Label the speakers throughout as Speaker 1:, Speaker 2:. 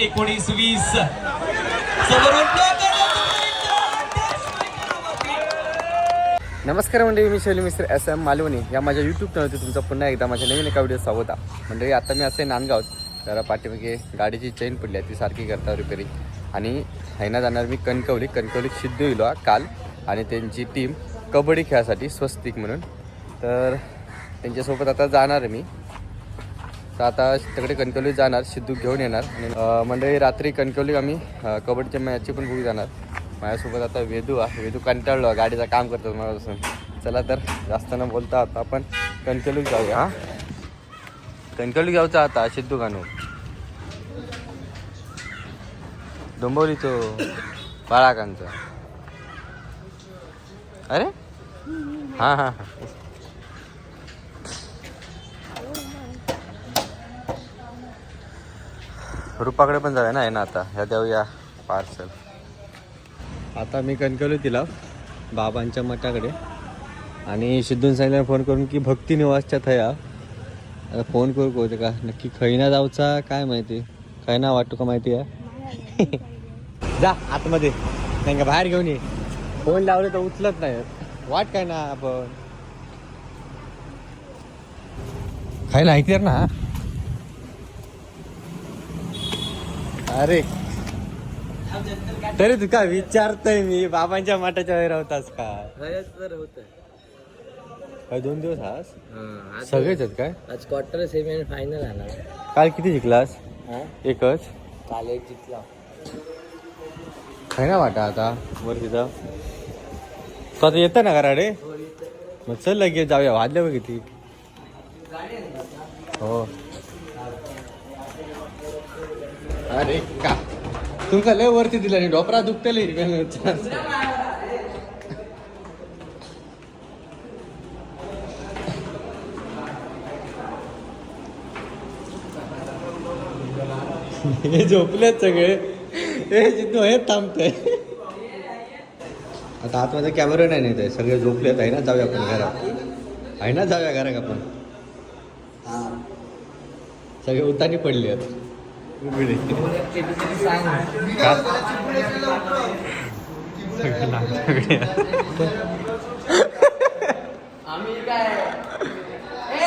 Speaker 1: एकोणीस वीस समोरून
Speaker 2: नमस्कार मंडळी मी शैली मिस्त्र एस एम मालवणी. या माझ्या यूट्यूब चॅनलवरती तुमचा पुन्हा एकदा माझ्या नवीन एका व्हिडिओ स्वागत आहे. मंडळी आता मी असे नांदगाव जरा पाठीमागे गाडीची चेन पडली आहे ती सारखी करता रिपेरिंग आणि हैना जाणार मी कणकवली. कणकवली सिद्ध येलो काल. आणि त्यांची टीम कबड्डी खेळासाठी स्वस्तिक म्हणून. तर त्यांच्यासोबत आता जाणार आहे मी. तर आता तिकडे कणकवली जाणार सिद्धू घेऊन येणार. आणि मंडळी रात्री कणकवली आम्ही कबड्डीच्या मॅचची पण बघू जाणार. माझ्यासोबत आता वेदू आहे. वेदू कंटाळलो गाडीचं काम करतो मला चला तर जास्त न बोलता आता आपण कणकवली जाऊया हा. कणकवली जाऊचा आता सिद्धू गाणू. डोंबवलीचो बाळाकांचा. अरे? हां हां हां. रुपाकडे पण जाऊया ना आहे ना आता. ह्या देऊया पार्सल आता मी कणकवलो तिला बाबांच्या मठाकडे. आणि सिद्धून सांगितलं फोन करून की भक्ती निवासच्या थया. आता फोन करू कोणते का? नक्की खैना जाऊचा काय माहिती? खैना वाटतो का माहिती आहे? जा आतमध्ये. नाही का बाहेर घेऊन ये. फोन लावले तर उचलत नाही. वाट काय ना आपण? खायला ऐकते ना अरे. तरी तू काय विचारतोय मी? बाबांच्या मठाच्या वेळेला होतास का? काय दोन दिवस आज? सगळेच आहेत काय?
Speaker 3: आज क्वार्टर सेमी आणि फायनल आला
Speaker 2: काल किती जिंकलास? एकच.
Speaker 3: काल एक जिंकला.
Speaker 2: काय ना वाटा आता वर तिथं तू आता येतं ना घराडे मग चल लगेच जाऊया. वाजल्या बघ किती. हो. अरे का? तुमका लय वरती दिला नाही डोपरा दुखतले हे झोपलेत सगळे. हे जिथं हे थांबतंय. आता आतमध्ये कॅमेरा नाही नेत आहे सगळे झोपलेत. आहे ना? जाऊया आपण घरात आहे ना? जाऊया घरात आपण. सगळे उतानी पडले आहेत
Speaker 3: काय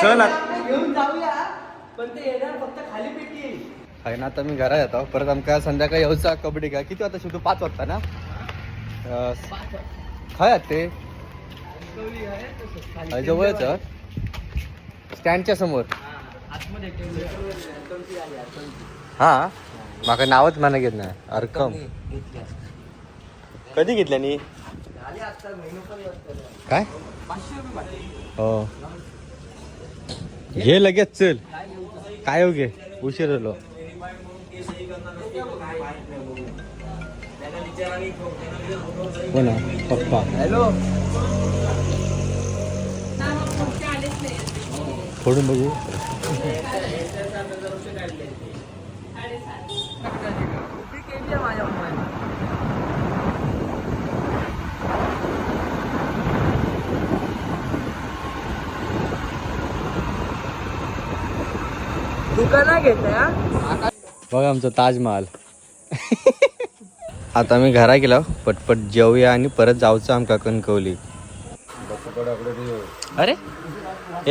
Speaker 2: चल आता.
Speaker 3: घेऊन जाऊया पण ते येणार फक्त खाली पेटी
Speaker 2: आहे ना आता मी घरात येतो. परत आमका संध्याकाळी यायचा कबड्डी का किती वाजता शिवतो पाच वाजता ना? खय ते? जवळच स्टँडच्या समोर. हा. माका नावच म्हणा घेत नाही. अरकम. कधी घेतल्यानी काय? हो. घे लगेच चल. काय हो घे? उशीर झालो. हो ना पप्पा.
Speaker 3: हॅलो.
Speaker 2: फोडून बघू.
Speaker 3: दुकाना घेत
Speaker 2: बघा आमचा ताजमहाल. आता मी घरा गेलो पटपट जेवूया आणि परत जाऊचं आमका कणकवली. अरे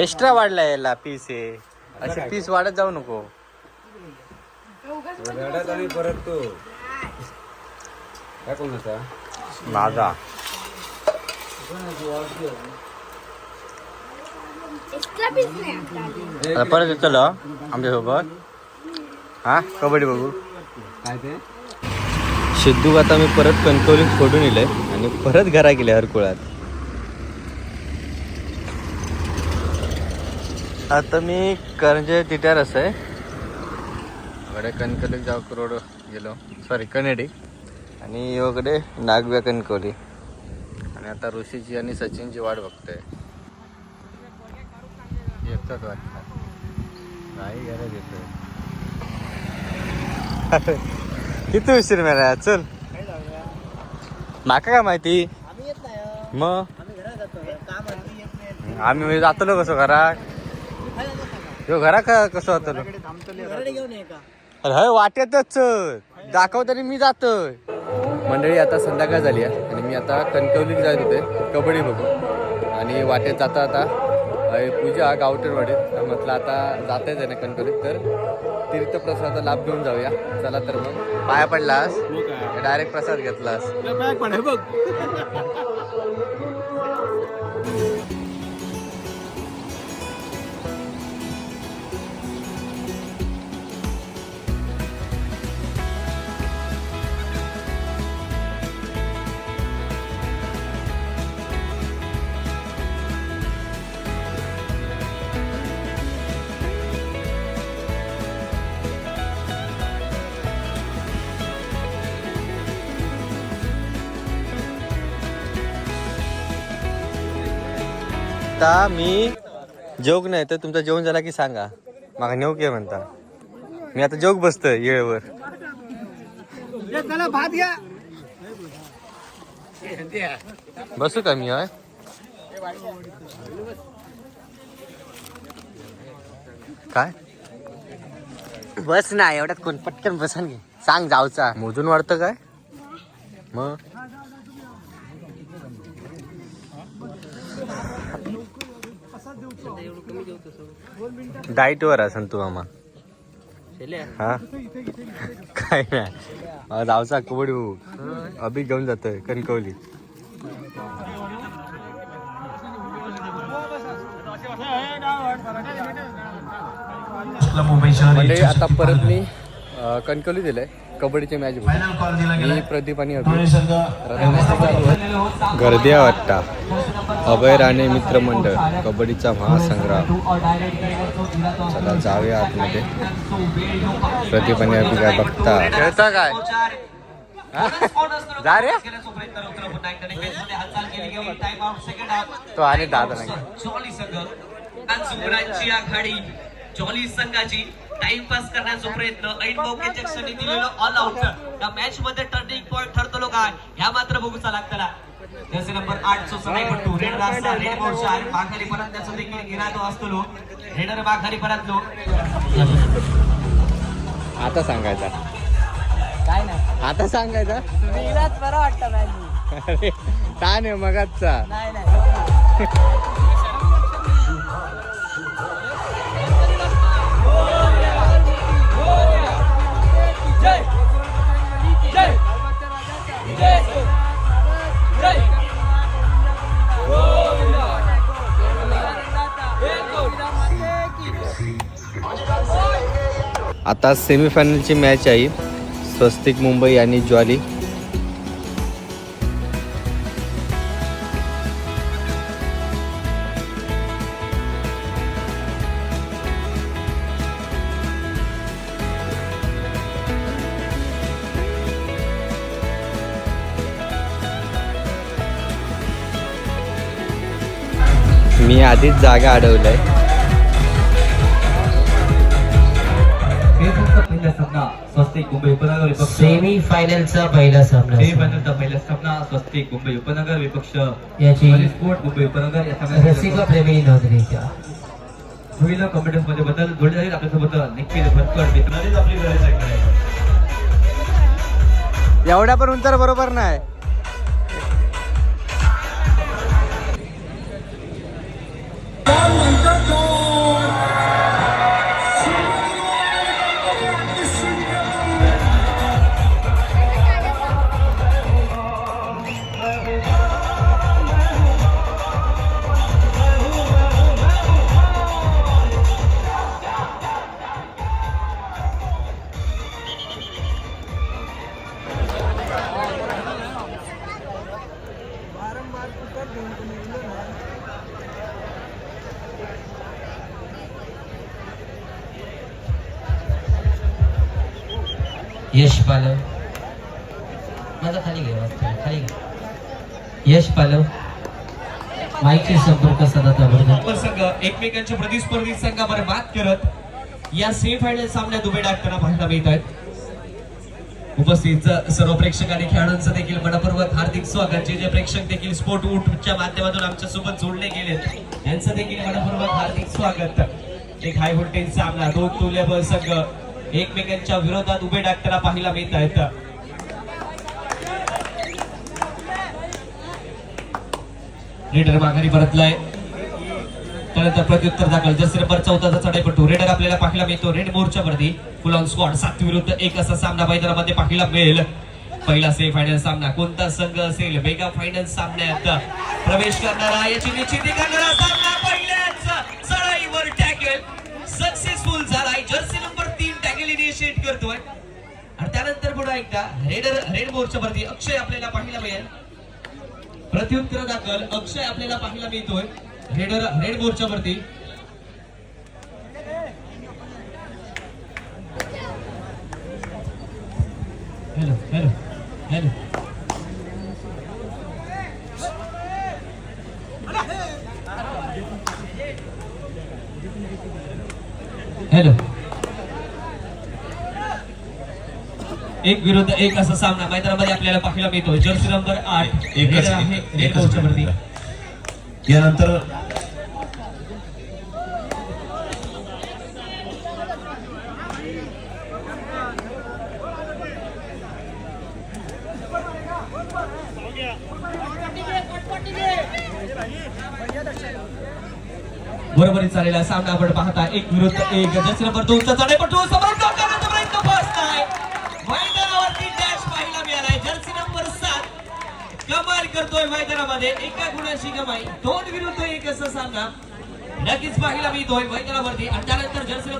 Speaker 2: एक्स्ट्रा वाढलाय याला पीस आहे असे पीस वाढत जाऊ नको. माझा. परत येतो ल आमच्यासोबत. हा कबड्डी बघू.
Speaker 3: काय ते?
Speaker 2: सिद्धू आता मी परत कणकवली फोडून येलंय आणि परत घरा गेले हरकुळात आता मी करंजे तिट्यार असं आहे. इकडे कणकवली जाऊ रोड गेलो. सॉरी कनेडी आणि इकडे नागव्या कणकवली आणि आता ऋषीची आणि सचिनची वाट बघतोय. येतात वाटतं. नाही येतोय किती उशीर मिळाला चल. माका काय माहिती? मग
Speaker 3: आम्ही
Speaker 2: जातलो कसं घरात? ह्यो घरा का कसं
Speaker 3: का?
Speaker 2: अरे हय वाट्यातच चल. दाखवताना मी जातोय. मंडळी आता संध्याकाळ झाली आहे आणि मी आता कणकवलीत जात होते कबड्डी बघू आणि वाटेत जाता आता पूजा गावठणवाडीत म्हटलं आता जातायच आहे ना कणकवलीत तर तीर्थप्रसादाचा लाभ घेऊन जाऊया. चला तर मग. पाया पडलास? डायरेक्ट प्रसाद घेतलास. आता मी जोग नाही तर तुमचं जेवण झाला की सांगा. मागा नेऊ के म्हणता. मी आता जोग बसतोय येळेवर.
Speaker 3: चला भात घ्या.
Speaker 2: बसू का मी होय? काय?
Speaker 3: बस ना एवढ्यात कोण पटकन बसन घे
Speaker 2: सांग जावचा मोजून वाढतं काय? मग? डाईट वर असन तू मामा हा? काय नाही. जावचा कबड्डी भाऊ. अभि घेऊन जातोय कणकवली.
Speaker 1: मुंबई शहर
Speaker 2: म्हणजे आता परत मी कणकवली दिलंय. कबड्डीचे मॅच मी प्रदीप आणि
Speaker 1: संघ
Speaker 2: गर्दी वाटता. अभय राणे मित्रमंडळ कबड्डीचा महासंग्राम. चला जाऊया आतमध्ये. प्रदीप आणि अभि काय बघता? खेळता काय? जा रे. तो आणि दादा नाही.
Speaker 4: जॉली संघ सुगडांची आघाडी. संघाची. टाइमपास करण्याचा प्रयत्न. ऐन मौक्याच्या क्षणी दिलेलं ऑल आउट या मॅच मध्ये टर्निंग पॉइंट ठरतो काय ह्या मात्र बघूचा लागतला जसे नंबर आठ चो सनाईपट्टू रेड रास्ता रेड मोर्चा आणि माघारी परतण्याचा देखील इरादो असतो रेडर माघारी परतलो
Speaker 2: आता सांगायचा.
Speaker 3: काय नाही.
Speaker 2: आता सांगायचा?
Speaker 3: तुम्हीलाच बरं वाटतं मॅच
Speaker 2: ताण आहे मगाचा.
Speaker 3: नाही नाही.
Speaker 2: आता सेमीफायनलची मॅच आहे. स्वस्तिक मुंबई आणि ज्वाली. मी आधीच जागा अडवलंय.
Speaker 4: आहे स्वस्तिक मुंबई उपनगर विपक्ष.
Speaker 5: सेमी फायनलचा पहिला सामना
Speaker 4: सेमी फायनलचा पहिला सामना स्वस्तिक मुंबई उपनगर विपक्ष.
Speaker 5: याची
Speaker 4: स्पोर्ट मुंबई उपनगर या
Speaker 5: रसिक प्रेमी नोंदणीच्या.
Speaker 4: होईल कॉम्पिटन्समध्ये बदल जोडले जाईल आपल्यासोबत निखिल भटकर. मित्रांनीच आपली गरज आहे
Speaker 2: एवढ्या पण उत्तर बरोबर नाही.
Speaker 5: यश पालव माझा खाली घे खाली घे. यश पालव माईकचे संपर्क सदा ताबडतोब.
Speaker 4: संघ एकमेकांच्या प्रतिस्पर्धी संघावर मात करत या सेमीफायनल सामन्यात उभे टाकताना पाहायला मिळत आहेत उपस्थित सर्व प्रेक्षक आणि खेळाडूंचं देखील मनपूर्वक हार्दिक स्वागत. जे जे प्रेक्षक देखील स्पोर्ट उठच्या माध्यमातून आमच्यासोबत जोडले गेले यांचं देखील मनपूर्वक हार्दिक स्वागत. एक हाय व्होल्टेज सामना दोन तुल्यबळ संघ. एकमेकांच्या विरोधात उभे डाकताना पाहायला मिळत आहेत रेडर माघारी परतलाय. त्यानंतर प्रत्युत्तर दाखल. जर्सी नंबर चौदाचा चढाईपटू रेडर आपल्याला पाहायला मिळतो. रेड मोर्चावरती फुल ऑन स्क्वॉड सात विरुद्ध एक असा सामना मैदानामध्ये पाहायला मिळेल. पहिला सेमी फायनल सामना. कोणता संघ असेल? मेगा फायनल सामन्यात प्रवेश करणारा याची निश्चिती करणारा सामना अप्रिशिएट करतोय आणि त्यानंतर पुन्हा एकदा रेडर रेड मोर्चावरती अक्षय आपल्याला पाहायला मिळेल. प्रत्युत्तर दाखल. अक्षय आपल्याला पाहायला मिळतोय. रेडर रेड मोर्चावरती हॅलो हॅलो हॅलो हॅलो एक विरुद्ध एक असा सामना मैदानामध्ये आपल्याला पाहायला मिळतो जर्सी नंबर आठ
Speaker 6: एकच
Speaker 4: आहे रेड
Speaker 6: यानंतर
Speaker 4: बरोबरी चाललेला सामना आपण पाहता. एक विरुद्ध एक. जर्सी नंबर दोनचा चढाईपटू समोर करतोय मैदानामध्ये. एका गुणाची कमाई. दोन विरुद्ध एक असं सामना. नक्कीच पाहायला मिळतोय मैदानावरती. आणि त्यानंतर जर्सी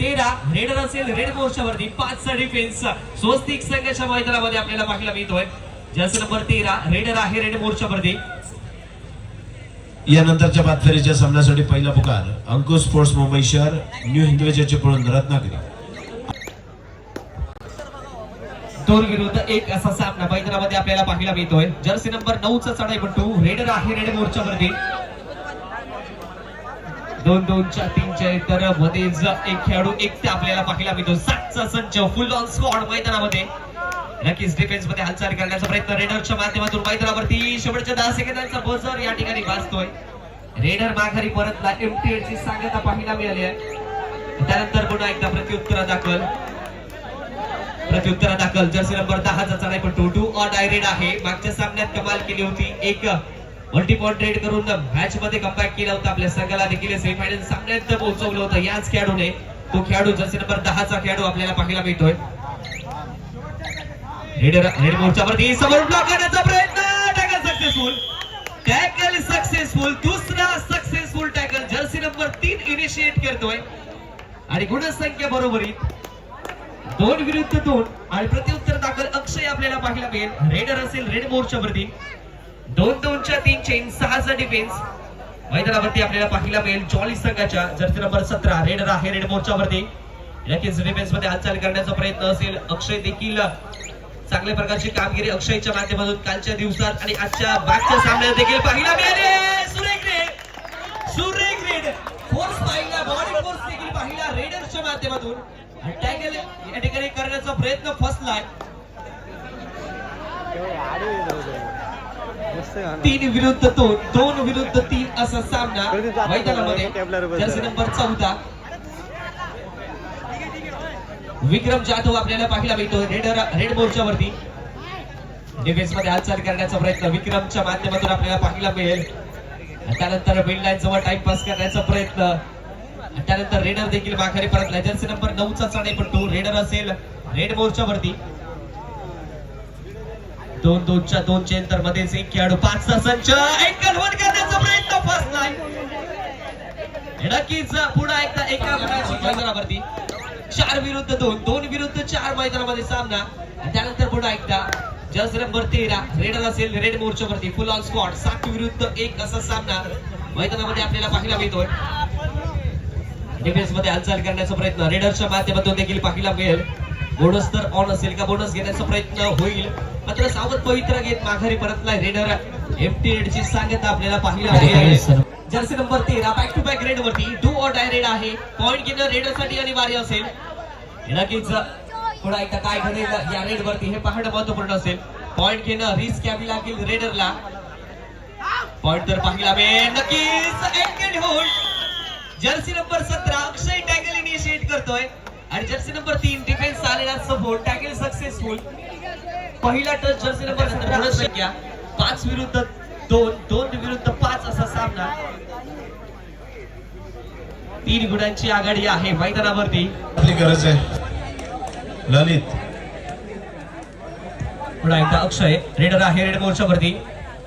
Speaker 4: तेरा रेडर असेल रेड मोर्चावरती पाचचा डिफेन्स स्वस्तिक संघाच्या मैदानामध्ये आपल्याला पाहायला मिळतोय. जर्सी नंबर तेरा रेडर आहे रेड मोर्चावरती.
Speaker 6: यानंतरच्या बाद सामन्यासाठी पहिला पुकार अंकुश स्पोर्ट्स मुंबई शहर न्यू हिंदवेजाचे पळून रत्नागिरी.
Speaker 4: दोन विरुद्ध एक असा सामना मैदानामध्ये आपल्याला पाहायला मिळतोय. जर्सी नंबर नऊचा चढाईपट्टू रेडर आहे रेड मोर्चावरती दोन दोनच्या तीनच्या तर मध्येच एक खेळाडू एक ते आपल्याला पाहायला मिळतो सातचा संच फुल ऑन स्क्वॉड मैदानामध्ये. नक्कीच डिफेन्समध्ये हालचाल करण्याचा प्रयत्न रेडरच्या माध्यमातून मैदानावरती. शेवटच्या दहा सेकंदांचा बजर या ठिकाणी वाजतोय रेडर माघारी परतला. एमटीएड ची सांगता पाहायला मिळाली आहे. त्यानंतर पुन्हा एकदा प्रत्युत्तर दाखल. प्रत्युत्तरा दाखल. जर्सी नंबर दहाचा चढाईपट्टू टू ऑर डायरेड आहे. मागच्या सामन्यात कमाल केली होती एक. मल्टी पॉइंट रेड करून मॅच मध्ये कमबॅक केला होता आपल्या संघाला देखील. सेमीफायनल सामन्यात पोहोचवलं होतं याच खेळाडूने. तो खेळाडू जर्सी नंबर दहाचा खेळाडू आपल्याला पाहायला मिळतोय. रेडर रेड मोर्चावरती समोर ब्लॉक करण्याचा प्रयत्न. टॅकल सक्सेसफुल टॅकल सक्सेसफुल दुसरा सक्सेसफुल टॅकल जर्सी नंबर तीन इनिशिएट करतोय. आणि गुणसंख्या बरोबरीत दोन विरुद्ध दोन आणि प्रत्युत्तर दाखल अक्षय आपल्याला पाहायला मिळेल. रेडर असेल रेड मोर्चा वरती. दोन दोनच्या तीन चेन सहाचा डिफेन्स मैदानावरती आपल्याला पाहायला मिळेल जॉली संघाच्या. जर्सी नंबर सतरा रेडर आहे रेड मोर्चावरती नक्कीच डिफेन्समध्ये हालचाल करण्याचा प्रयत्न असेल. अक्षय देखील चांगल्या प्रकारची कामगिरी अक्षयच्या माध्यमातून कालच्या दिवसात आणि आजच्या बागच्या सामन्यात देखील पाहायला मिळाले. सुरेख रेड सुरेख रेड फोर्स पाहिला. बॉडी फोर्स देखील पाहिला रेडर्सच्या माध्यमातून. टॅकल या ठिकाणी करण्याचा प्रयत्न फसलाय तीन विरुद्ध दोन दोन विरुद्ध तीन असा सामना मैदानामध्ये. जर्सी नंबर चौदा. विक्रम जाधव आपल्याला पाहायला मिळतो. रेड रेड मोर्चावरती डिफेन्समध्ये हालचाल करण्याचा प्रयत्न विक्रमच्या माध्यमातून आपल्याला पाहायला मिळेल. त्यानंतर बिल्ड जवळ टाइमपास करण्याचा प्रयत्न. त्यानंतर रेडर देखील माघारी परत जर्सी नंबर नऊचा चाणे पण तो रेडर असेल. रेड मोर्चा वरती. दोन दोनच्या दोन चेंतर मध्येच एक खेळाडू पाचचा संच. एक कन्वर्ट करण्याचा प्रयत्न फसलाय नक्कीच पुन्हा एकदा एका गुणाची मैदानावरती चार विरुद्ध दोन दोन विरुद्ध चार मैदानामध्ये सामना. त्यानंतर पुन्हा एकदा जस नंबर तेरा. रेडर असेल रेड मोर्चावरती फुल ऑन स्पॉट सात विरुद्ध एक असा सामना मैदानामध्ये आपल्याला पाहायला मिळतोय. डिफेन्समध्ये हालचाल करण्याचा प्रयत्न. रेडरच्या माध्यमातून देखील पाहायला मिळेल. बोनस तर ऑन असेल का? बोनस घेण्याचा प्रयत्न होईल. मात्र सावध पवित्र घेत माघारी परतलाय रेडर एफटी ची सांगता आपल्याला पाहायला मिळेल. जर्सी नंबर तेरा बॅक टू बॅक रेड वरती. डू ऑर डाय रेड आहे. पॉईंट घेणं रेडरसाठी अनिवार्य असेल. नक्कीच पुन्हा एकदा काय घडेल या रेड वरती हे पाहणं महत्त्वपूर्ण असेल. पॉईंट घेणं रिस्क घ्यावी लागेल रेडरला पॉईंट तर पाहिला मिळेल. नक्कीच होल्ड जर्सी नंबर सतरा अक्षय टॅगल इनिशिएट करतोय. आणि जर्सी नंबर तीन डिफेन्स आलेला सपोर्ट टॅकल सक्सेसफुल पहिला टच जर्सी नंबर सतरा. संख्या पाच विरुद्ध दोन दोन विरुद्ध पाच असा सामना. तीन गुणांची आघाडी आहे मैदानावरती.
Speaker 6: आपली गरज आहे. ललित.
Speaker 4: पुन्हा एकदा अक्षय. रेडर आहे रेड मोर्चावरती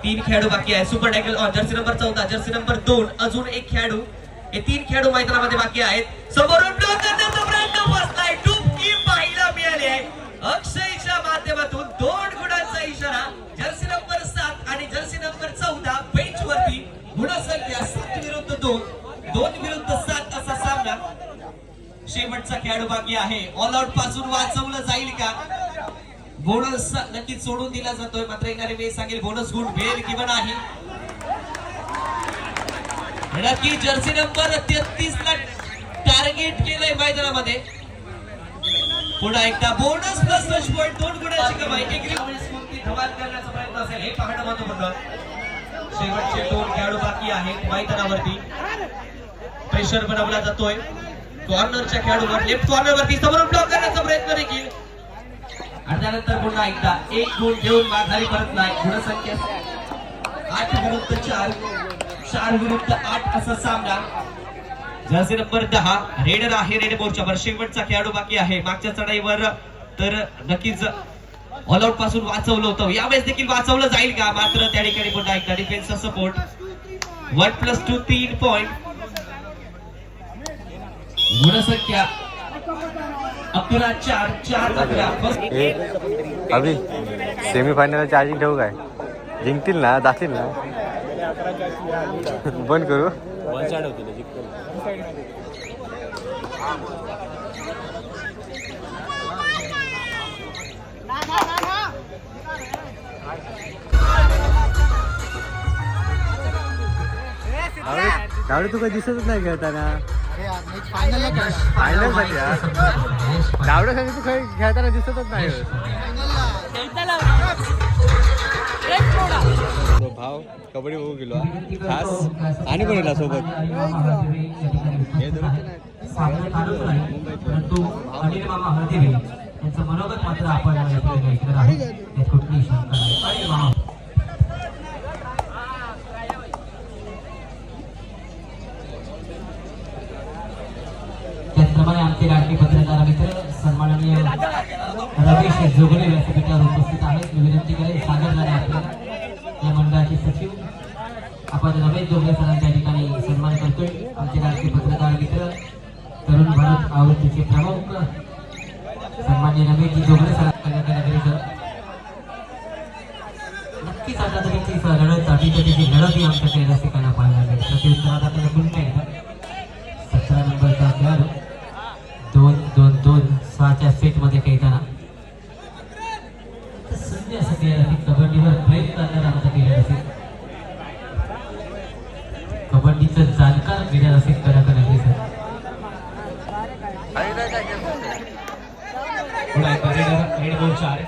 Speaker 4: तीन खेळाडू बाकी आहे super tackle on jersey number चौदा जर्सी नंबर दोन. अजून एक खेळाडू हे तीन खेळाडू मैदानामध्ये बाकी आहेत. समोरून करण्याचा प्रयत्न बसलाय. डुबकी पाहायला मिळाली आहे. अक्षयच्या माध्यमातून दोन गुणांचा इशारा. जर्सी नंबर सात आणि जर्सी नंबर चौदा बेंच वरती गुणसंख्या सात विरुद्ध दोन दोन विरुद्ध सात असा सामना शेवटचा खेळाडू बाकी आहे. ऑल आउटपासून वाचवलं जाईल का? बोनस नक्कीच सोडून दिला जातोय. मात्र एखादी वेळ सांगेल बोनस गुण मिळेल किंवा नाही? नक्की जर्सी नंबर तेहतीस ला टार्गेट केलंय मैदानामध्ये. पुन्हा एकदा बोनस प्लस टच पॉईंट दोन गुणाची कमाई. एक धमाल करण्याचा प्रयत्न असेल. हे पाहणं महत्त्वपूर्ण शेवटचे दोन खेळाडू बाकी आहेत मैदानावरती. प्रेशर बनवला जातोय. कॉर्नरच्या खेळाडूवर लेफ्ट कॉर्नर वरती समोरून ब्लॉक करण्याचा प्रयत्न देखील. आणि त्यानंतर पुन्हा एकदा एक गुण घेऊन माघारी परत नाही. गुणसंख्या आठ विरुद्ध चार चार विरुद्ध आठ असा सामना. जर्सी नंबर दहा रेडर आहे रेड मोर्चावर शेवटचा खेळाडू बाकी आहे. मागच्या चढाईवर तर नक्कीच ऑल आउटपासून वाचवलं होतं. यावेळेस देखील वाचवलं जाईल का? मात्र त्या ठिकाणी पुन्हा एकदा डिफेन्सचा सपोर्ट वन प्लस टू तीन पॉइंट गुणसंख्या अकरा चार चार अकरा.
Speaker 2: अभि सेमीफायनल चार्जिंग ठेवू काय? जिंकतील ना? जातील ना? बंद करू? त्यावेळी तुका दिसतच नाही खेळताना. फायनलसाठी गावड्या सांगितलं तू खेळ- खेळताना दिसतच नाही. तो भाव कबड्डी बघू गेलो खास. आणि पण येला सोबत? हे दुरुस्त
Speaker 5: परंतु मनोगत मात्र आपण त्याचप्रमाणे आमचे लाडके पत्रकार मित्र सन्माननीय रमेश जोगले व्यासपीठावर उपस्थित आहेत मी विनंती करेल सादर झाले आपल्याला या मंडळाचे सचिव आपण रमेश जोगले सरांच्या ठिकाणी सन्मान करतोय आमचे लाडके पत्रकार मित्र तरुण भारत आवृत्तीचे प्रमुख सन्मान्य रमेशजी जोगले सरांच्या सर नक्कीच आता तरीची लढत अटीतटीची लढत ही आमच्याकडे रसिकांना पाहायला मिळेल. प्रत्युत्तरात आपल्याला कबड्डीवर प्रेम करणारा आमचा केलं असेल. कबड्डीचं जाणकार केलं असेल कलाकार नक्की सर
Speaker 4: रेड बॉल चार.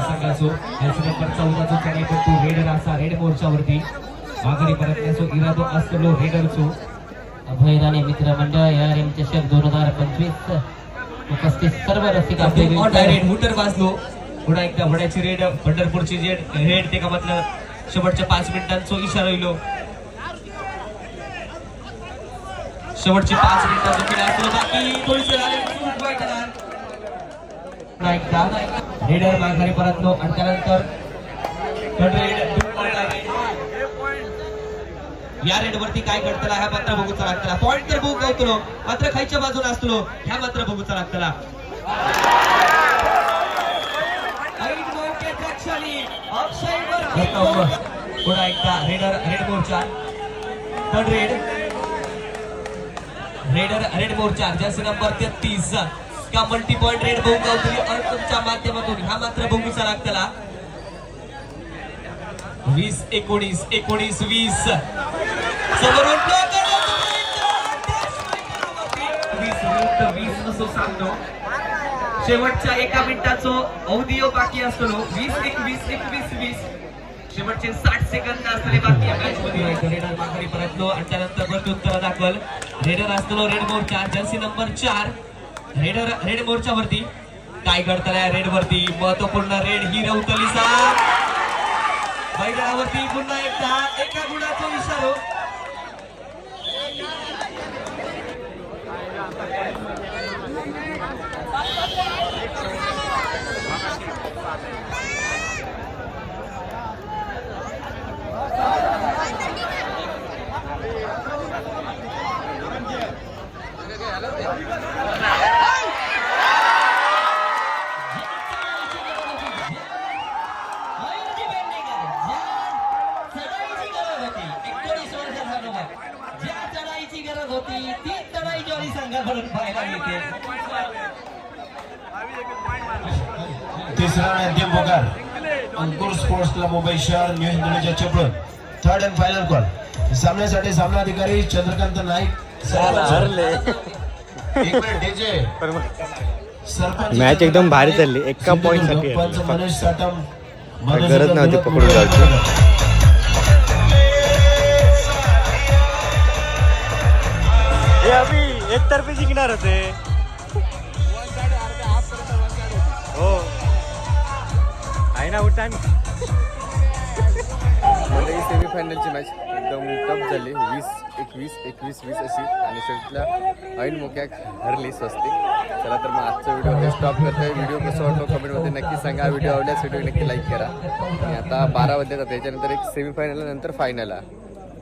Speaker 4: संघाचो नंबर रेडर असा रेड माघारी इरादो रेडरचो
Speaker 5: या रेम चषक दोन हजार पंचवीस. उपस्थित सर्व रसिक आपले
Speaker 4: रेड हुटर वाजलो. पुन्हा एकदा वड्याची रेड पंढरपूरची रेड रेड ते कामातलं शेवटच्या पाच मिनिटांचा इशारा येलो हो. शेवटचे पाच मिनिटांचा खेळ असलो बाकी पुन्हा एकदा रेडर माघारी परतलो आणि त्यानंतर या रेड वरती काय घडतला ह्या मात्र बघूचा लागतला पॉइंट तर बघू गावतलो मात्र खायच्या बाजूला असलो ह्या मात्र बघूचा लागतला पुन्हा एकदा रेडर रेड मोर्चा थर्ड रेड रेडर रेड मोर्चा जर्सी नंबर तेहतीस. का मल्टी पॉइंट रेड बघू गावतली? अर्कमच्या माध्यमातून. हा मात्र बघूचा लागतला वीस एकोणीस एकोणीस वीस. समोरून वीस वीस असो सांगतो. शेवटच्या एका मिनिटाचो अवधियो बाकी असतो वीस एकवीस एकवीस वीस शेवटचे साठ सेकंद असलेले बाकी या मॅच मध्ये रेडर माघारी परतलो. आणि त्यानंतर प्रत्युत्तर दाखल रेडर असतो रेड मोर्चा जर्सी नंबर चार. रेड रेड मोर्चावरती काय करताय रेड वरती. महत्त्वपूर्ण रेड ही रौतलीचा बैलावरती पुन्हा एकदा एका गुणाचा इशारो मयूरजी पेडणेकर, ज्या चढाईची गरज होती, 19 वर्षाचा ज्या चढाईची गरज होती ती चढाई जॉली संघाकडून पाहायला मिळते
Speaker 6: तिसरा आणि अंतिम पुकार अंकुर स्पोर्ट्स क्लब मुंबई शहर new Hinduja Chiplun and final call सामन्यासाठी सामना अधिकारी चंद्रकांत नाईक सरपंच एक मिनिट डीजे सरपंच
Speaker 2: Match एकदम भारी चालली. एका point साठी.
Speaker 6: मनोज साटम
Speaker 2: गरज नव्हती पकडून जायची. अभि एकतर्फी जिंकणार होते. हो. आहे ना उठान? म्हणजे सेमीफायनलची मॅच एकदम टफ झाली. वीस एकवीस एकवीस वीस अशी. आणि शेवटला ऐन मोक्याक हरली स्वस्ती. चला तर मग आजचा व्हिडिओ हे स्टॉप करतोय. व्हिडिओ कसं वाटतो कमेंटमध्ये नक्की सांगा. व्हिडिओ आवडल्यास व्हिडिओ नक्की लाईक करा. आणि आता बारा वाजले जातात. त्याच्यानंतर एक सेमीफायनल नंतर फायनल आहे